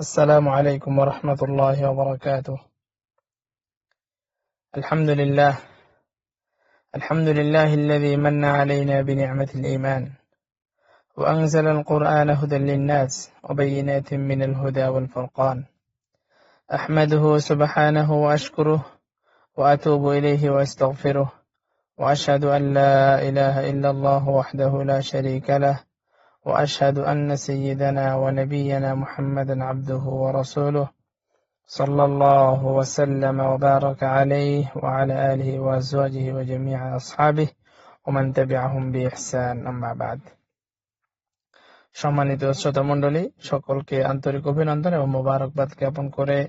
السلام عليكم ورحمة الله وبركاته. الحمد لله. الحمد لله الذي من علينا بنعمة الإيمان. وأنزل القرآن هدى للناس وبينات من الهدى والفرقان. أحمده سبحانه وأشكره وأتوب إليه وأستغفره. وأشهد أن لا إله إلا الله وحده لا شريك له وأشهد أن سيدنا ونبينا محمدا عبده ورسوله صلى الله وسلم وبارك عليه وعلى آله وأزواجه وجميع أصحابه ومن تبعهم بإحسان أما بعد সম্মানিত শ্রোতা মণ্ডলী সকলকে আন্তরিক অভিনন্দন এবং মোবারকবাদ জ্ঞাপন করে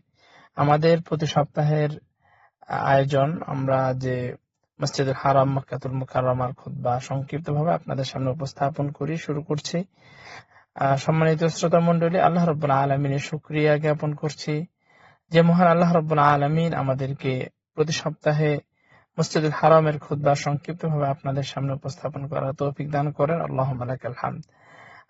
আমাদের প্রতি সপ্তাহের আয়োজন আমরা যে মসজিদুল হারাম, মক্কাতুল মুকাররমার খুতবা সংক্ষিপ্তভাবে আপনাদের সামনে উপস্থাপন করি, শুরু করছি। সম্মানিত শ্রোতা মণ্ডলী, আল্লাহ রব্বুল আলমিনের শুক্রিয়া জ্ঞাপন করছি যে মহান আল্লাহ রব্বুল আলমিন আমাদেরকে প্রতি সপ্তাহে মসজিদুল হারামের খুতবা সংক্ষিপ্তভাবে আপনাদের সামনে উপস্থাপন করার তৌফিক দান করেন। আল্লাহ মালাকাল হামদ।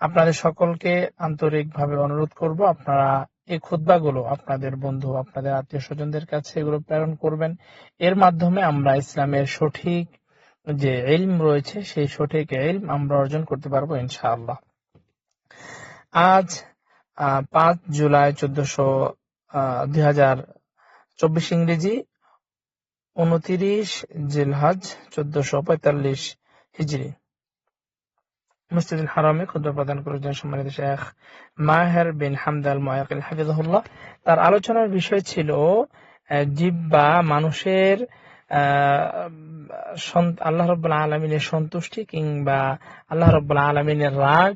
আপনাদের সকলকে আন্তরিকভাবে অনুরোধ করব, আপনারা এই খুতবাগুলো আপনাদের বন্ধু, আপনাদের আত্মীয় স্বজনদের কাছে এগুলো প্রেরণ করবেন। এর মাধ্যমে আমরা ইসলামের সঠিক যে এলম রয়েছে, সেই সঠিক ইলম আমরা অর্জন করতে পারব ইনশাআল্লাহ। আজ পাঁচ জুলাই চোদ্দশো দুই হাজার চব্বিশ ইংরেজি, উনতিরিশ জিলহজ চোদ্দশো পঁয়তাল্লিশ হিজরি। মসজিদুল হারামে খুদ্া প্রদান করেছেন সম্মানিত শেখ মাহের বিন হামদাল তার আলোচনার বিষয় ছিল জিব্বা মানুষের আল্লাহ আলমিনের সন্তুষ্টি কিংবা আল্লাহ রব্বুল আলমিনের রাগ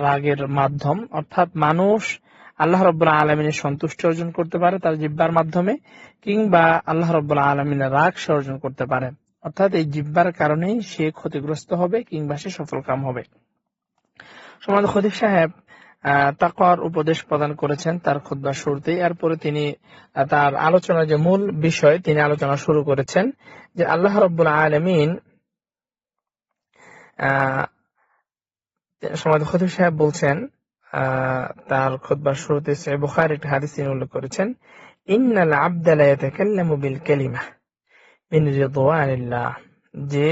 রাগের মাধ্যম। অর্থাৎ মানুষ আল্লাহ রব্বুল আলমিনের সন্তুষ্টি অর্জন করতে পারে তার জিব্বার মাধ্যমে, কিংবা আল্লাহ রব্বুল আলমিনের রাগ সে অর্জন করতে পারে। অর্থাৎ এই জিব্বার কারণেই সে ক্ষতিগ্রস্ত হবে কিংবা সে সফলকাম হবে। সমাজ খদিব সাহেব তাকওয়ার উপদেশ প্রদান করেছেন তার খুদ্া শুরুতেই। এরপরে তিনি তার আলোচনার যে মূল বিষয়, তিনি আলোচনা শুরু করেছেন যে আল্লাহ রব্বুল আলমিন সমাজ খতিব সাহেব বলছেন তার খুতবার শুরুতে হাদিস তিনি উল্লেখ করেছেন, ইন্নাল বিল যে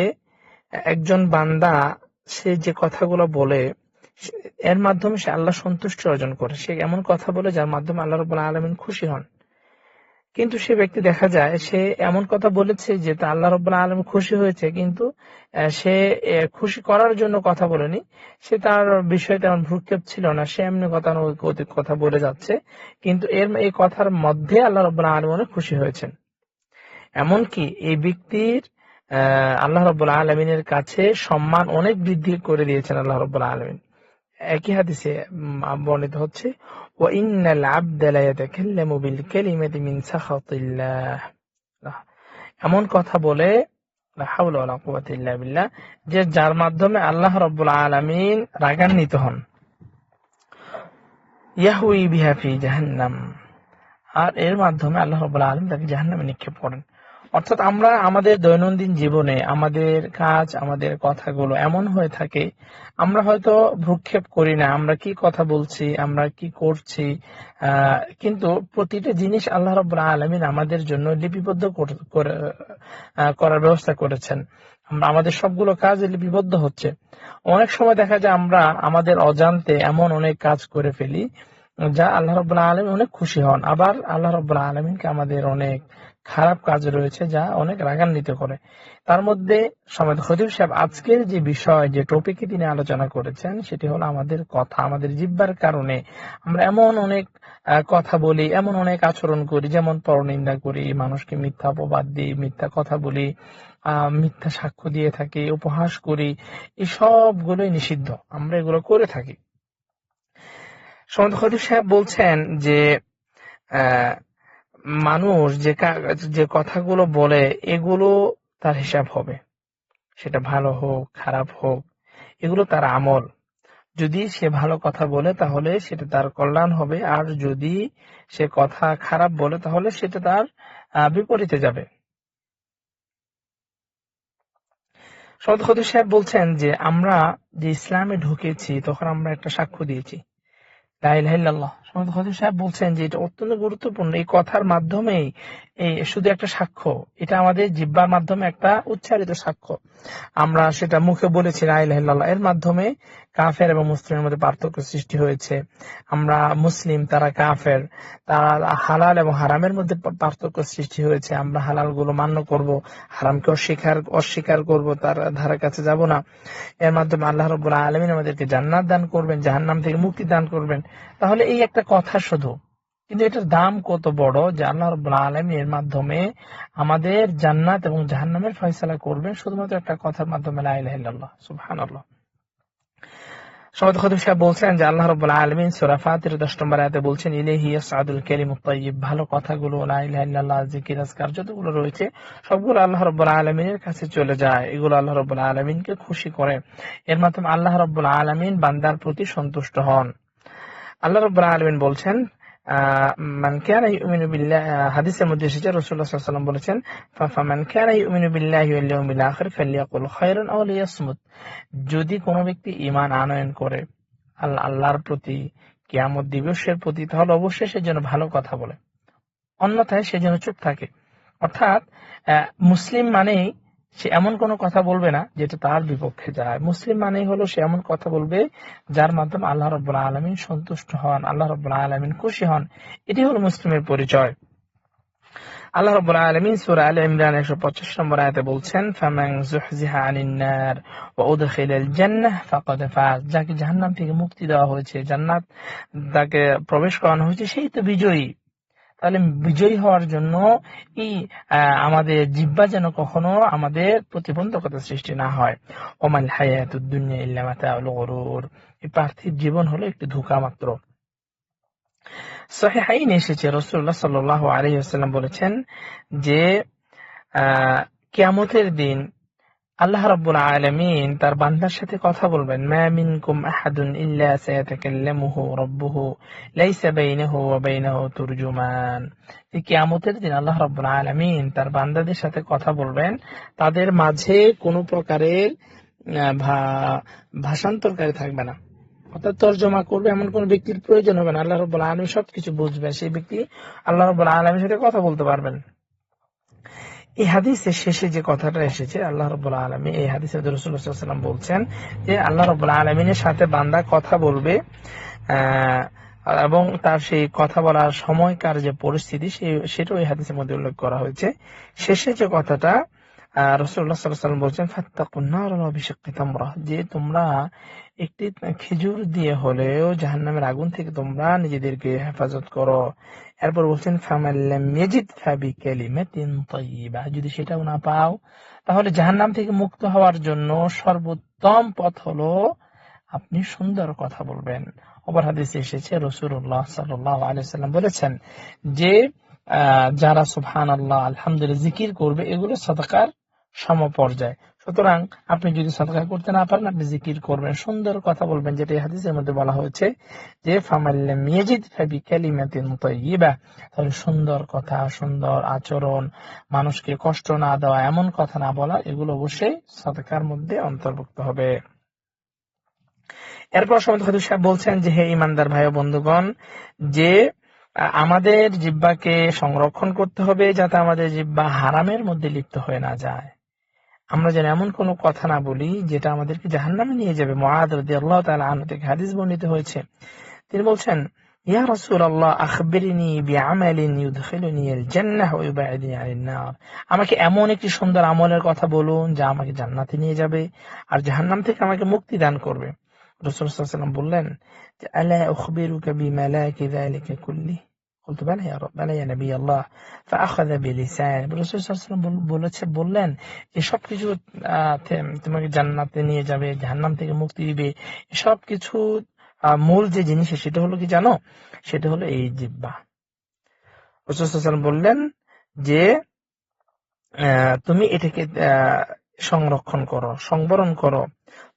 একজন বান্দা সে যে কথাগুলো বলে এর মাধ্যমে সে আল্লাহ সন্তুষ্টি অর্জন করে। সে এমন কথা বলে যার মাধ্যমে আল্লাহ রবুল্লাহ আলমিন খুশি হন। কিন্তু সে ব্যক্তি দেখা যায়, সে এমন কথা বলেছে যে তা আল্লাহ রবুল্লাহ আলম খুশি হয়েছে, কিন্তু সে খুশি করার জন্য কথা বলেনি। সে তার বিষয়ে তেমন ভ্রুক্ষেপ ছিল না, সে এমনি গতানুগতিক কথা বলে যাচ্ছে। কিন্তু এর, এই কথার মধ্যে আল্লাহ রবুল্লাহ আলম খুশি হয়েছেন। এমনকি এই ব্যক্তির আল্লাহ রব্বুল আলমিনের কাছে সম্মান অনেক বৃদ্ধি করে দিয়েছেন আল্লাহ রব্বুল আলমিন। একই হাদিসে বর্ণিত হচ্ছে ও ইন্নাল মিন এমন কথা বলে যে যার মাধ্যমে আল্লাহ রব্বুল আলামিন রাগান্বিত হন। ইয়াহুই বিহা ফি জাহান্নাম, আর এর মাধ্যমে আল্লাহ রব্বুল আলামিন তাকে জাহান্নামে নিক্ষেপ করেন। অর্থাৎ আমরা আমাদের দৈনন্দিন জীবনে আমাদের কাজ, আমাদের কথাগুলো এমন হয়ে থাকে, আমরা হয়তো ভ্রুক্ষেপ করি না, আমরা কি কথা বলছি, আমরা কি করছি কিন্তু প্রতিটা জিনিস আল্লাহ রব্বুল আলমিন আমাদের জন্য লিপিবদ্ধ করার ব্যবস্থা করেছেন। আমাদের সবগুলো কাজ লিপিবদ্ধ হচ্ছে। অনেক সময় দেখা যায় আমরা আমাদের অজান্তে এমন অনেক কাজ করে ফেলি, যা আল্লাহ রব্বুল্লাহ আলমী অনেক খুশি হন। আবার আল্লাহ রব্বুল্লাহ আলমিনকে আমাদের অনেক খারাপ কাজ রয়েছে যা অনেক রাগান্বিত করে। তার মধ্যে সমেত খতিব সাহেব আজকের যে বিষয় যে টপিকে তিনি আলোচনা করেছেন সেটি হলো আমাদের কথা আমাদের জিব্বার কারণে। আমরা এমন অনেক কথা বলি এমন অনেক আচরণ করি যেমন পরনিন্দা করি মানুষকে মিথ্যা অপবাদ দিই মিথ্যা কথা বলি মিথ্যা সাক্ষ্য দিয়ে থাকি উপহাস করি এই সবগুলোই নিষিদ্ধ। আমরা এগুলো করে থাকি। সমেত খতিব সাহেব বলছেন যে আহ, মানুষ যে যে কথাগুলো বলে, এগুলো তার হিসাব হবে। সেটা ভালো হোক, খারাপ হোক, এগুলো তার আমল। যদি সে ভালো কথা বলে, তাহলে সেটা তার কল্যাণ হবে। আর যদি সে কথা খারাপ বলে, তাহলে সেটা তার বিপরীতে যাবে। সদ খতিব সাহেব বলছেন যে, আমরা যে ইসলামে ঢুকেছি, তখন আমরা একটা সাক্ষ্য দিয়েছি। লা ইলাহা ইল্লাল্লাহ। সমাজ সাহেব বলছেন যে এটা অত্যন্ত গুরুত্বপূর্ণ। এই কথার মাধ্যমেই এই শুধু একটা সাক্ষ্য। এটা আমাদের জিব্বার মাধ্যমে একটা উচ্চারিত সাক্ষ্য। আমরা সেটা মুখে বলেছি, লা ইলাহা এর মাধ্যমে কাফের এবং মুসলিমের মধ্যে পার্থক্য সৃষ্টি হয়েছে। আমরা মুসলিম, তারা কাফের। তারা হালাল এবং হারামের মধ্যে পার্থক্য সৃষ্টি হয়েছে। আমরা হালালগুলো মান্য করব, হারামকে অস্বীকার অস্বীকার করব, তার ধারে কাছে যাব না। এর মাধ্যমে আল্লাহ রব্বুল আলমিন আমাদেরকে জান্নাত দান করবেন, জাহান্নাম থেকে মুক্তি দান করবেন। তাহলে এই একটা কথা শুধু। কিন্তু এটার দাম কত বড়? যে আল্লাহ আলমী এর মাধ্যমে আমাদের জান্নাত এবং জাহান্নামের ফয়সালা করবেন শুধুমাত্র একটা কথার মাধ্যমে লা ইলাহা ইল্লাল্লাহ, সুবহানাল্লাহ। সমাদ সাহেব বলছেন যে আল্লাহ আলমিন 10 নম্বর আয়াতে বলছেন ইয়াসআদুল কালিমুত তাইয়্যিব ভালো কথাগুলো, লা ইলাহা জিকির, আজকার যতগুলো রয়েছে, সবগুলো আল্লাহ রব্বুল আলমিনের কাছে চলে যায়। এগুলো আল্লাহ রব্বুল আলমিনকে খুশি করে। এর মাধ্যমে আল্লাহ রব্বুল আলমিন বান্দার প্রতি সন্তুষ্ট হন। আল্লাহ রব্বুল আলমিন বলছেন মান কানা ইউমিনু বিল্লাহ হাদিসের মধ্যে এসেছে বলেছেন ফামান কানা ইউমিনু যদি কোনো ব্যক্তি ঈমান আনয়ন করে আল্লাহ আল্লাহর প্রতি, কিয়ামত দিবসের প্রতি, তাহলে অবশ্যই সে যেন ভালো কথা বলে। অন্যথায় সে যেন চুপ থাকে। অর্থাৎ মুসলিম মানেই সে এমন কোনো কথা বলবে না যেটা তার বিপক্ষে যায়। মুসলিম মানে হলো সে এমন কথা বলবে যার মাধ্যমে আল্লাহ রব্বুল আলমিন সন্তুষ্ট হন, আল্লাহ রব্বুল আলমিন খুশি হন। এটি হলো মুসলিমের পরিচয়। আল্লাহ রব্বুল আলামিন সূরা আলে ইমরান 125 নম্বর আয়াতে বলছেন, ফামান যুহজিহা আনিন জান্নাহ ফাজ। যাকে জাহান্নাম থেকে মুক্তি দেওয়া হয়েছে, জান্নাত তাকে প্রবেশ করানো হয়েছে, সেই তো বিজয়ী। তাহলে বিজয়ী হওয়ার জন্য এই আমাদের জিব্বা যেন কখনো আমাদের প্রতিবন্ধকতা সৃষ্টি না হয়। ওমাল হায়াতুদ দুনিয়া ইল্লা মাতাউল গুরুর। এই পার্থিব জীবন হলো একটি ধোঁকা মাত্র। সহিহাইন এসেছে রাসূলুল্লাহ সাল্লাল্লাহু আলাইহি ওয়াসাল্লাম বলেছেন যে আহ, কিয়ামতের দিন আল্লাহ রাব্বুল আলামিন তার বান্দার সাথে কথা বলবেন, মা মিনকুম আহাদুন ইল্লা সায়াতাকাল্লামুহু রাব্বুহু লাইসা বাইনাহু ওয়া বাইনাহু তুরজুমান। কিয়ামতের দিন আল্লাহ রাব্বুল আলামিন তার বান্দাদের সাথে কথা বলবেন। তাদের মাঝে কোনো প্রকারের ভাষান্তরকারী থাকবে না। অর্থাৎ তর্জমা করবে এমন কোন ব্যক্তির প্রয়োজন হবে না। আল্লাহ রব্বুল আলমী সবকিছু বুঝবে সেই ব্যক্তি আল্লাহ রব্বুল আলমীর সাথে কথা বলতে পারবেন। এই হাদিসের শেষে যে কথাটা এসেছে, আল্লাহ রব্বুল আলমী এই হাদিসে রসুল্লাহাম বলছেন যে আল্লাহ রব্বুল আলমিনের সাথে বান্দা কথা বলবে এবং তার সেই কথা বলার সময়কার যে পরিস্থিতি সেটা ওই হাদিসের মধ্যে উল্লেখ করা হয়েছে। শেষে যে কথাটা রসুল্লাহ বলছেন ফাত্তাকুন্নার যে তোমরা একটি খেজুর দিয়ে হলেও জাহান্নামের আগুন থেকে তোমরা নিজেদেরকে হেফাজত করো। এরপর বলছেন ইয়াজিদ ফাবি তাইয়্যিবা যদি সেটাও না পাও, তাহলে জাহান্নাম থেকে মুক্ত হওয়ার জন্য সর্বোত্তম পথ হলো আপনি সুন্দর কথা বলবেন। অপর হাদিসে এসেছে রসুল্লাহ সাল্লাহ বলেছেন যে যারা সুবহান আল্লাহ আলহামদুলিল্লাহ, জিকির করবে, এগুলো সদকার সমপর্যায়। সুতরাং আপনি যদি সদকা করতে না পারেন, আপনি জিকির করবেন। সুন্দর কথা বলবেন, যেটা হাদিসের মধ্যে বলা হয়েছে যে ফামাল্লাম ইয়াজিদ ফাবি কালিমাতিন তাইয়্যিবা তাহলে সুন্দর কথা, সুন্দর আচরণ, মানুষকে কষ্ট না দেওয়া, এমন কথা না বলা, এগুলো অবশ্যই সদকার মধ্যে অন্তর্ভুক্ত হবে। এরপর সমত খাদু সাহেব বলছেন যে, হে ইমানদার ভাই ও বন্ধুগণ, যে, আমাদের জিব্বাকে সংরক্ষণ করতে হবে যাতে আমাদের জিব্বা হারামের মধ্যে লিপ্ত হয়ে না যায়। আমরা যেন এমন কোন কথা না বলি যেটা আমাদেরকে জাহান্নামে নিয়ে যাবে। হাদিস বর্ণিত হয়েছে। তিনি বলছেন, ইয়া রাসূল আল্লাহ আমাকে এমন একটি সুন্দর আমলের কথা বলুন যা আমাকে জান্নাতে নিয়ে যাবে আর জাহান্নাম থেকে আমাকে মুক্তি দান করবে। রাসূল বললেন আলা উখবিরুকা বিমালাকি যালিকা কুল্লি? قلت بلى يا رب بلى يا نبي الله فأخذ بلسان রাসূল সাল্লাল্লাহু আলাইহি ওয়াসাল্লাম বল- বলেছে বললেন যে সবকিছু আহ, তে- তোমাকে জান্নাতে নিয়ে যাবে জাহান্নাম থেকে মুক্তি দিবে সব কিছু মূল যে জিনিস সেটা হলো কি জানো সেটা হলো এই জিব্বা রাসূল সাল্লাল্লাহু আলাইহি ওয়াসাল্লাম বললেন যে আহ, তুমি এটাকে আহ, সংরক্ষণ করো সংবরণ করো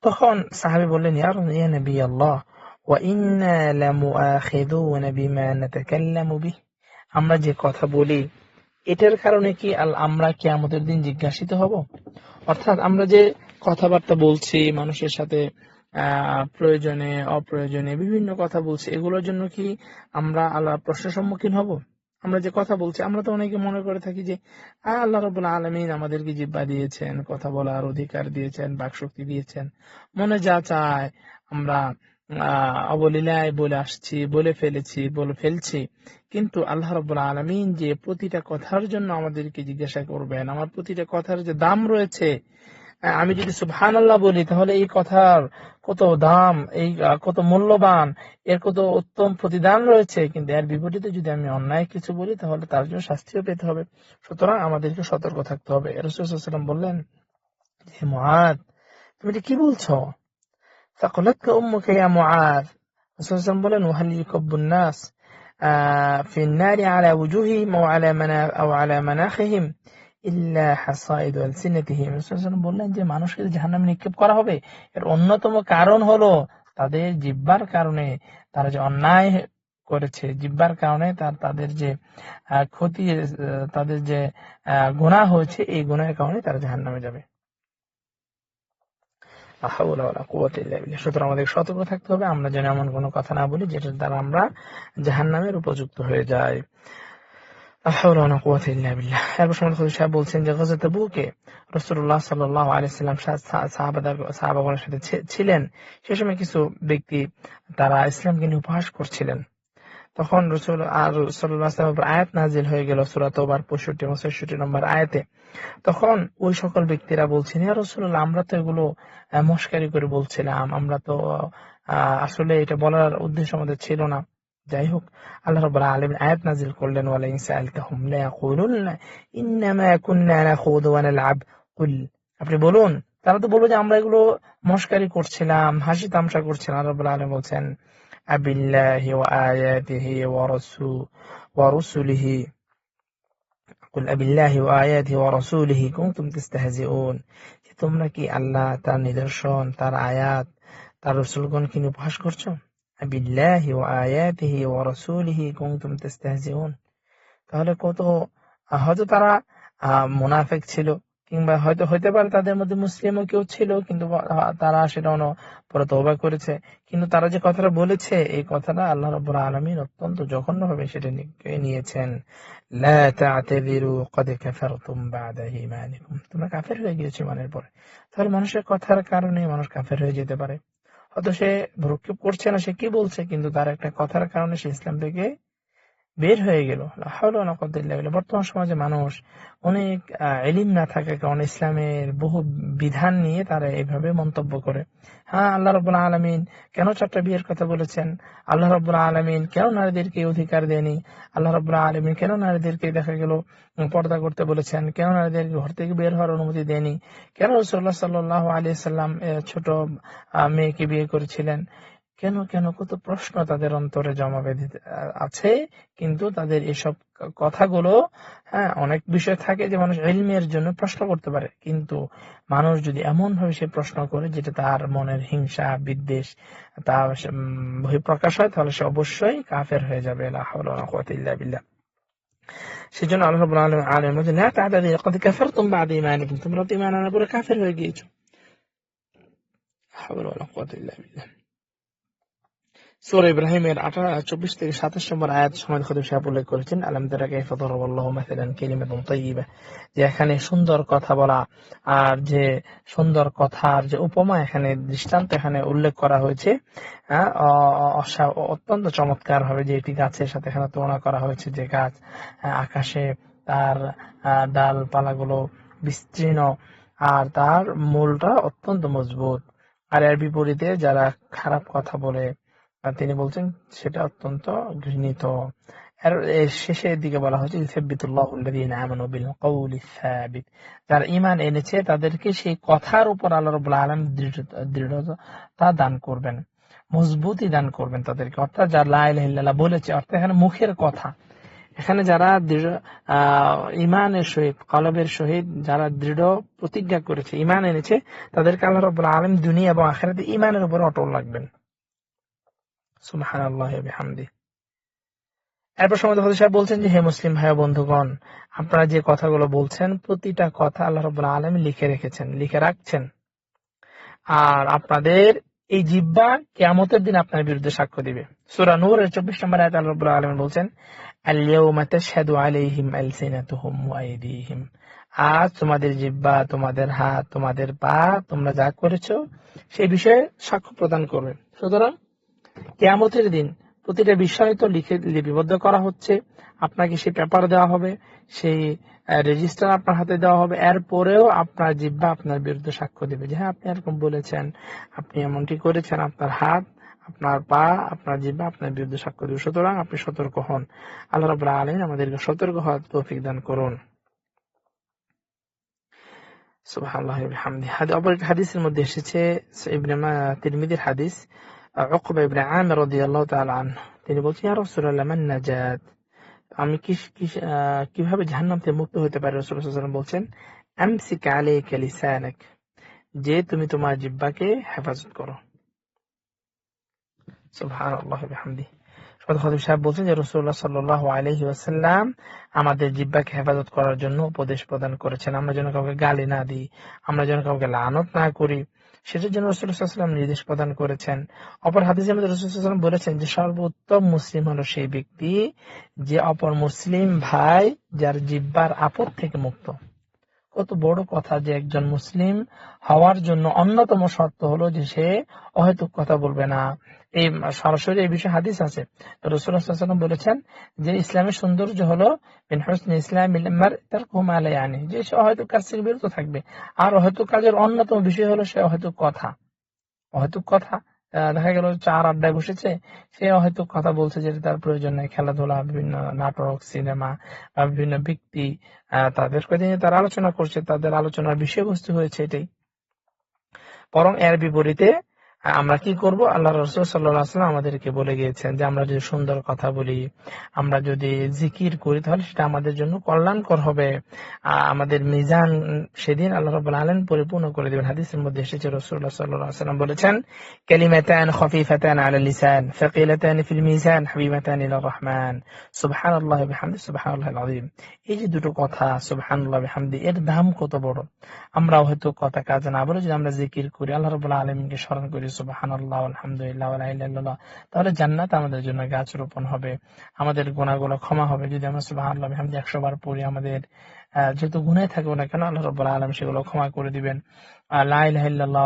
তখন সাহাবী বললেন ইয়া ইয়া নবী আল্লাহ ইন্না লামুআখিযুনা বিমা নাতাকাল্লামু বিহ আমরা যে কথা বলি, এটার কারণে কি আল- আমরা কি আমাদের দিন জিজ্ঞাসিত হব? অর্থাৎ আমরা যে কথাবার্তা বলছি, মানুষের সাথে প্রয়োজনে, অপ্রয়োজনে বিভিন্ন কথা বলছি, এগুলোর জন্য কি আমরা আল্লাহ প্রশ্নের সম্মুখীন হব? আমরা যে কথা বলছি, আমরা তো অনেকে মনে করে থাকি যে আল্লাহ রবুল্লা আলমিন আমাদেরকে জিব্বা দিয়েছেন, কথা বলার অধিকার দিয়েছেন, বাকশক্তি দিয়েছেন। মনে যা চায়, আমরা অবলীলায় বলে আসছি, বলে ফেলেছি, বলে ফেলছি। কিন্তু আল্লাহ রবুল্লা আলমিন যে প্রতিটা কথার জন্য আমাদেরকে জিজ্ঞাসা করবেন, আমার প্রতিটা কথার যে দাম রয়েছে আমি যদি সুবহান আল্লাহ বলি, তাহলে এই কথার কত দাম, এই কত মূল্যবান, এর কত উত্তম প্রতিদান রয়েছে। কিন্তু এর বিপরীতে যদি আমি অন্যায় কিছু বলি, তাহলে তার জন্য শাস্তিও পেতে হবে। সুতরাং আমাদেরকে সতর্ক থাকতে হবে। রসুলাম বললেন, হে মহাদ তুমি কি বলছো? ثقلتك أمك يا معاذ الرسول صلى الله عليه وسلم বলেন وهل يكب الناس آه، في النار على وجوههم أو على منا أو على مناخهم إلا حصائد ألسنتهم الرسول صلى الله عليه وسلم বললেন যে মানুষকে জাহান্নামে নিক্ষেপ করা হবে এর অন্যতম কারণ হলো তাদের জিব্বার কারণে তারা যে অন্যায় করেছে জিব্বার কারণে তার তাদের যে আহ, ক্ষতি আহ, তাদের যে গুনাহ হয়েছে এই গুনাহের কারণে তারা জাহান্নামে যাবে সুতরাং আমাদের সতর্ক থাকতে হবে, আমরা যেন এমন কোনো কথা না বলি যেটার দ্বারা আমরা জাহান নামের উপযুক্ত হয়ে যাই। ছিলেন। সে সময় কিছু ব্যক্তি তারা ইসলামকে নিয়ে উপহাস করছিলেন। তখন রসুল আর রসুল্লাহ আয়াত নাজিল হয়ে গেল সূরা তওবার 65 এবং 66 নম্বর আয়াতে। তখন ওই সকল ব্যক্তিরা বলছেন, ইয়া রাসূলুল্লাহ, আমরা তো এগুলো মস্কারি করে বলছিলাম। আমরা তো আসলে এটা বলার উদ্দেশ্য আমাদের ছিল না। যাই হোক, আল্লাহ রাব্বুল আলামিন আয়াত নাজিল করলেন আপনি বলুন, তারা তো বলব যে আমরা এগুলো মস্কারি করছিলাম, হাসি তামাশা করছিলাম। আল্লাহ রাব্বুল আলামিন বলছেন আবিল্লাহি ওয়া আয়াতিহি ওয়া রাসূ ওয়া রুসুলিহি কুল আবিল্লাহি ওয়া আয়াতিহি ওয়া রাসূলিহি কুনতুম তাস্তাহজিউন যে তোমরা কি আল্লাহ তার নিদর্শন তার আয়াত তার রসুলগণকে নিয়ে উপহাস করছ? আবিল্লাহি ওয়া আয়াতিহি ওয়া রাসূলিহি কুনতুম তাস্তাহজিউন তাহলে কত আহ, হয়তো তারা আহ, মুনাফেক ছিল। কিংবা হয়তো হতে পারে তাদের মধ্যে মুসলিমও কেউ ছিল, কিন্তু তারা সেটা অন্য পরে করেছে। কিন্তু তারা যে কথাটা বলেছে, এই কথাটা আল্লাহ রাব্বুল আলামিন অত্যন্ত জঘন্যভাবে সেটা নিয়েছেন। তোমরা কাফের হয়ে গিয়েছো ইমানের পরে। তাহলে মানুষের কথার কারণে মানুষ কাফের হয়ে যেতে পারে। হয়তো সে ভ্রুক্ষেপ করছে না, সে কি বলছে, কিন্তু তার একটা কথার কারণে সে ইসলাম থেকে বের হয়ে গেল। বর্তমান সমাজে মানুষ অনেক এলিম না থাকার কারণে ইসলামের বহু বিধান নিয়ে তারা এইভাবে মন্তব্য করে। হ্যাঁ আল্লাহ রবুল্লা আলমিন কেন চারটা বিয়ের কথা বলেছেন? আল্লাহ রবুল্লা আলমিন কেন নারীদেরকে অধিকার দেয়নি? আল্লাহ রবুল্লা আলমিন কেন নারীদেরকে দেখা গেল পর্দা করতে বলেছেন? কেন নারীদেরকে ঘর থেকে বের হওয়ার অনুমতি দেয়নি? কেন সাল্লাহ আলী সাল্লাম ছোট মেয়েকে বিয়ে করেছিলেন? কেন কেন কত প্রশ্ন তাদের অন্তরে জমা বেঁধে আছে, কিন্তু তাদের এসব কথাগুলো হ্যাঁ অনেক বিষয় থাকে যে মানুষ ইলমের জন্য প্রশ্ন করতে পারে। কিন্তু মানুষ যদি এমন ভাবে সে প্রশ্ন করে যেটা তার মনের হিংসা, বিদ্বেষ, তা প্রকাশ হয়, তাহলে সে অবশ্যই কাফের হয়ে যাবে। বিল্লাহ। সেজন্য আল্লাহ রাব্বুল আলামিন আলামিন বলেন লা তা'তাদিরু ক্বাদ কাফারতুম বা'দা ঈমানিকুম। তোমরা তো ঈমান আনার পরে কাফের হয়ে গিয়েছো। হাওলা ওয়ালা কুওয়াতা ইল্লা বিল্লাহ। সূরা ইব্রাহিমের 18 24 থেকে 27 নম্বর আয়াত সময় খতিব সাহেব উল্লেখ করেছেন আলাম তারা কাইফা দারাবাল্লাহু মাসালান যে এখানে সুন্দর কথা বলা আর যে সুন্দর কথার যে উপমা এখানে দৃষ্টান্ত এখানে উল্লেখ করা হয়েছে হ্যাঁ, অত্যন্ত চমৎকার ভাবে যে এটি গাছের সাথে এখানে তুলনা করা হয়েছে যে গাছ আহ, আকাশে তার আহ, ডালপালাগুলো বিস্তীর্ণ আর তার মূলটা অত্যন্ত মজবুত। আর এর বিপরীতে যারা খারাপ কথা বলে তিনি বলছেন, সেটা অত্যন্ত ঘৃণিত। এর শেষের দিকে বলা হয়েছে যারা এনেছে, তাদেরকে সেই কথার উপর আল্লাহ দৃঢ়তা দান করবেন, মজবুতি দান করবেন তাদেরকে। অর্থাৎ যারা লা ইলাহা ইল্লাল্লাহ বলেছে, অর্থাৎ এখানে মুখের কথা। এখানে যারা দৃঢ় ইমানের সহিত, কলবের সহিত যারা দৃঢ় প্রতিজ্ঞা করেছে ইমান এনেছে, তাদেরকে আল্লাহ রাব্বুল আলামিন দুনিয়া এবং আখিরাতে ইমানের উপর অটল রাখবেন। এরপর সময় সাহেব বলছেন যে, হে মুসলিম ভাই বন্ধুগণ, আপনারা যে কথাগুলো বলছেন, প্রতিটা কথা আল্লাহ রাব্বুল আলামিন লিখে রেখেছেন, লিখে রাখছেন। আর আপনাদের এই জিব্বা কেয়ামতের দিন আপনার বিরুদ্ধে সাক্ষ্য দিবে। সূরা নূরের 24 নম্বর আয়াতে আল্লাহ রাব্বুল আলামিন বলছেন আজ তোমাদের জিব্বা তোমাদের হাত, তোমাদের পা, তোমরা যা করেছ, সেই বিষয়ে সাক্ষ্য প্রদান করবে। সুতরাং কেয়ামতের দিন প্রতিটা বিষয় তো লিখে লিপিবদ্ধ করা হচ্ছে। আপনাকে সেই পেপার দেওয়া হবে, সেই রেজিস্টার আপনার হাতে দেওয়া হবে। এরপরেও আপনার জিব্বা আপনার বিরুদ্ধে সাক্ষ্য দেবে যে হ্যাঁ আপনি এরকম বলেছেন, আপনি এমনটি করেছেন, আপনার হাত, আপনার পা, আপনার জিব্বা আপনার বিরুদ্ধে সাক্ষ্য দেবে। সুতরাং আপনি সতর্ক হন। আল্লাহ রাব্বুল আলামিন আমাদেরকে সতর্ক হওয়ার তৌফিক দান করুন। হাদি অপর হাদিসের মধ্যে এসেছে, ইবনে মা তিরমিজির হাদিস। তিনি বলছেন, ইয়া রাসূলুল্লাহ, মান নাজাত? আমি কি কীভাবে জাহান্নাম থেকে মুক্ত হতে পারি? সাল্লাল্লাহু আলাইহি ওয়াসাল্লাম বলছেন, আমসিক যে তুমি তোমার জিহ্বাকে হেফাজত করো। সুবহানাল্লাহ বিহামদিহি। সৈয়দ সাহেব বলছেন যে ওয়াসাল্লাম আমাদের জিহ্বাকে হেফাজত করার জন্য উপদেশ প্রদান করেছেন। আমরা যেন কাউকে গালি না দিই, আমরা যেন কাউকে লানত না করি সেটার জন্য রসুল্লাহাম নির্দেশ প্রদান করেছেন। অপর মধ্যে রসুলাম বলেছেন যে, সর্বোত্তম মুসলিম হলো সেই ব্যক্তি যে অপর মুসলিম ভাই যার জিব্বার আপদ থেকে মুক্ত। কত বড় কথা যে একজন মুসলিম হওয়ার জন্য অন্যতম শর্ত হলো যে সে অহেতুক কথা বলবে না। এই সরাসরি এই বিষয়ে হাদিস আছে। রসুল্লাহাম বলেছেন যে ইসলামের সৌন্দর্য হলো ইসলাম তার কুমালায়ানি যে সে অহেতুক কাজ থেকে বিরত থাকবে। আর অহেতুক কাজের অন্যতম বিষয় হলো সে অহেতুক কথা। অহেতুক কথা দেখা গেল চার আড্ডায় বসেছে সে হয়তো কথা বলছে যেটা তার প্রয়োজন নেই খেলাধুলা, বিভিন্ন নাটক, সিনেমা, বা বিভিন্ন ব্যক্তি তাদের কথা নিয়ে তারা আলোচনা করছে, তাদের আলোচনার বিষয়বস্তু হয়েছে এটাই। বরং এর বিপরীতে আমরা কি করব? আল্লাহ রসুল সাল্লাম আমাদেরকে বলে গিয়েছেন যে, আমরা যদি সুন্দর কথা বলি, আমরা যদি জিকির করি, তাহলে সেটা আমাদের জন্য কল্যাণকর হবে। আমাদের মিজান সেদিন আল্লাহ রবুল্লা আলম পরিপূর্ণ করে দেবেন। হাদিসের মধ্যে এসেছে রসুল্লাহ সাল্লাম বলেছেন, কালিমাতান খফিফাতান আলা লিসান ফাকিলাতান ফিল মিজান, হাবিবাতান ইলা রহমান। সুবহানাল্লাহ বিহামদি সুবহানাল্লাহিল আযীম। এই যে দুটো কথা, সুবহানাল্লাহ বিহামদি, এর দাম কত বড়? আমরা হয়তো কথা কাজ না বলে যদি আমরা জিকির করি, আল্লাহ রাব্বুল আলামিনকে স্মরণ করি সুবহানাল্লাহ, আলহামদুলিল্লাহ তাহলে জান্নাত আমাদের জন্য গাছ রোপণ হবে। আমাদের গোনাগুলো ক্ষমা হবে। যদি আমরা সুবহানাল্লাহ, বিহামদি 100 বার পড়ি আমাদের আহ, যত গুনাহ থাকবে না কেন আল্লাহ রাব্বুল আলম সেগুলো ক্ষমা করে দিবেন। আহ, লা ইলাহা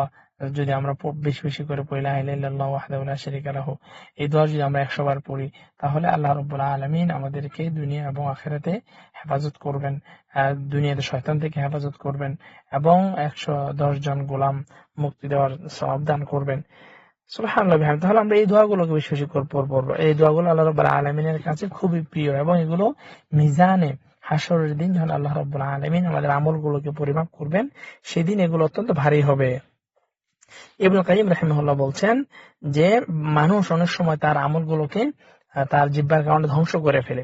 যদি আমরা বেশি বেশি করে পড়ি লা ইলাহা ইল্লাল্লাহ ওয়াহদাহু লা এই দোয়া যদি আমরা 100 বার পড়ি তাহলে আল্লাহ রাব্বুল আলামিন আমাদেরকে দুনিয়া এবং আখেরাতে হেফাজত করবেন দুনিয়াতে শয়তান থেকে হেফাজত করবেন এবং একশো দশ জন গোলাম মুক্তি দেওয়ার সব দান করবেন। তাহলে আমরা এই দোয়াগুলোকে বেশি বেশি করে পড়ব। এই দোয়াগুলো আল্লাহ রাব্বুল আলামিনের কাছে খুবই প্রিয় এবং এগুলো মিজানে হাসরের দিন যখন আল্লাহ রাব্বুল আলমিন আমাদের আমলগুলোকে পরিমাপ করবেন, সেদিন এগুলো অত্যন্ত ভারী হবে। ইবনুল কাজিম রাহিমহল্লা বলছেন যে, মানুষ অনেক সময় তার আমলগুলোকে গুলোকে তার জিব্বার কারণে ধ্বংস করে ফেলে।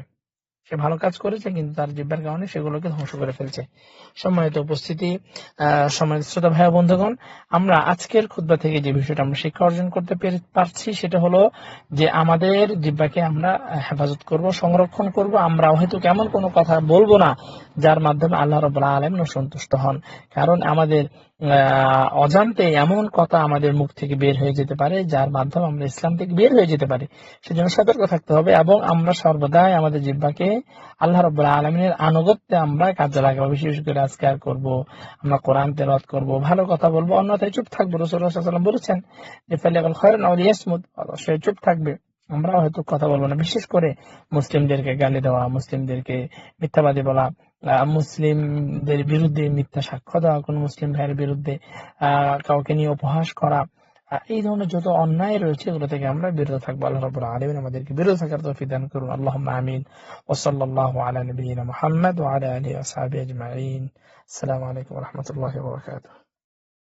সে ভালো কাজ করেছে, কিন্তু তার জিব্বার কারণে সেগুলোকে ধ্বংস করে ফেলছে। সম্মানিত উপস্থিতি সম্মানিত শ্রোতা ভাই বন্ধুগণ, আমরা আজকের খুতবা থেকে যে বিষয়টা আমরা শিক্ষা অর্জন করতে পেরে- পারছি, সেটা হলো যে আমাদের জিব্বাকে আমরা হেফাজত করব, সংরক্ষণ করব। আমরা হয়তো কেমন কোনো কথা বলব না, যার মাধ্যমে আল্লাহ রবাহ আলম সন্তুষ্ট হন। কারণ আমাদের অজান্তে এমন কথা আমাদের মুখ থেকে বের হয়ে যেতে পারে, যার মাধ্যমে আমরা ইসলাম থেকে বের হয়ে যেতে পারি। সেজন্য সতর্ক থাকতে হবে এবং আমরা সর্বদাই আমাদের জিব্বাকে আল্লাহ রব্বুল আলমিনের আনুগত্যে আমরা কাজে লাগাবো। বেশি বেশি করে আজকার করব, আমরা কোরআন তেলাওয়াত করব, ভালো কথা বলব, অন্যথায় চুপ থাকব। রসুল্লাহাম বলেছেন যে আও সে চুপ থাকবে। আমরা হয়তো কথা বলব না। বিশেষ করে মুসলিমদেরকে গালি দেওয়া, মুসলিমদেরকে মিথ্যাবাদী বলা মুসলিমদের বিরুদ্ধে মিথ্যা সাক্ষ্য দেওয়া, কোন মুসলিম ভাইয়ের বিরুদ্ধে কাউকে নিয়ে উপহাস করা এই ধরনের যত অন্যায় রয়েছে, এগুলো থেকে আমরা বিরত থাকব। আল্লাহ রব আলমিন আমাদেরকে বিরত থাকার তো ফিদান করুন। আল্লাহ আমিন। ওসল্লাহ আলা নবীন মোহাম্মদ আলী আসাবি আজমাইন। আসসালামু আলাইকুম রহমতুল্লাহ বরকাতুহ।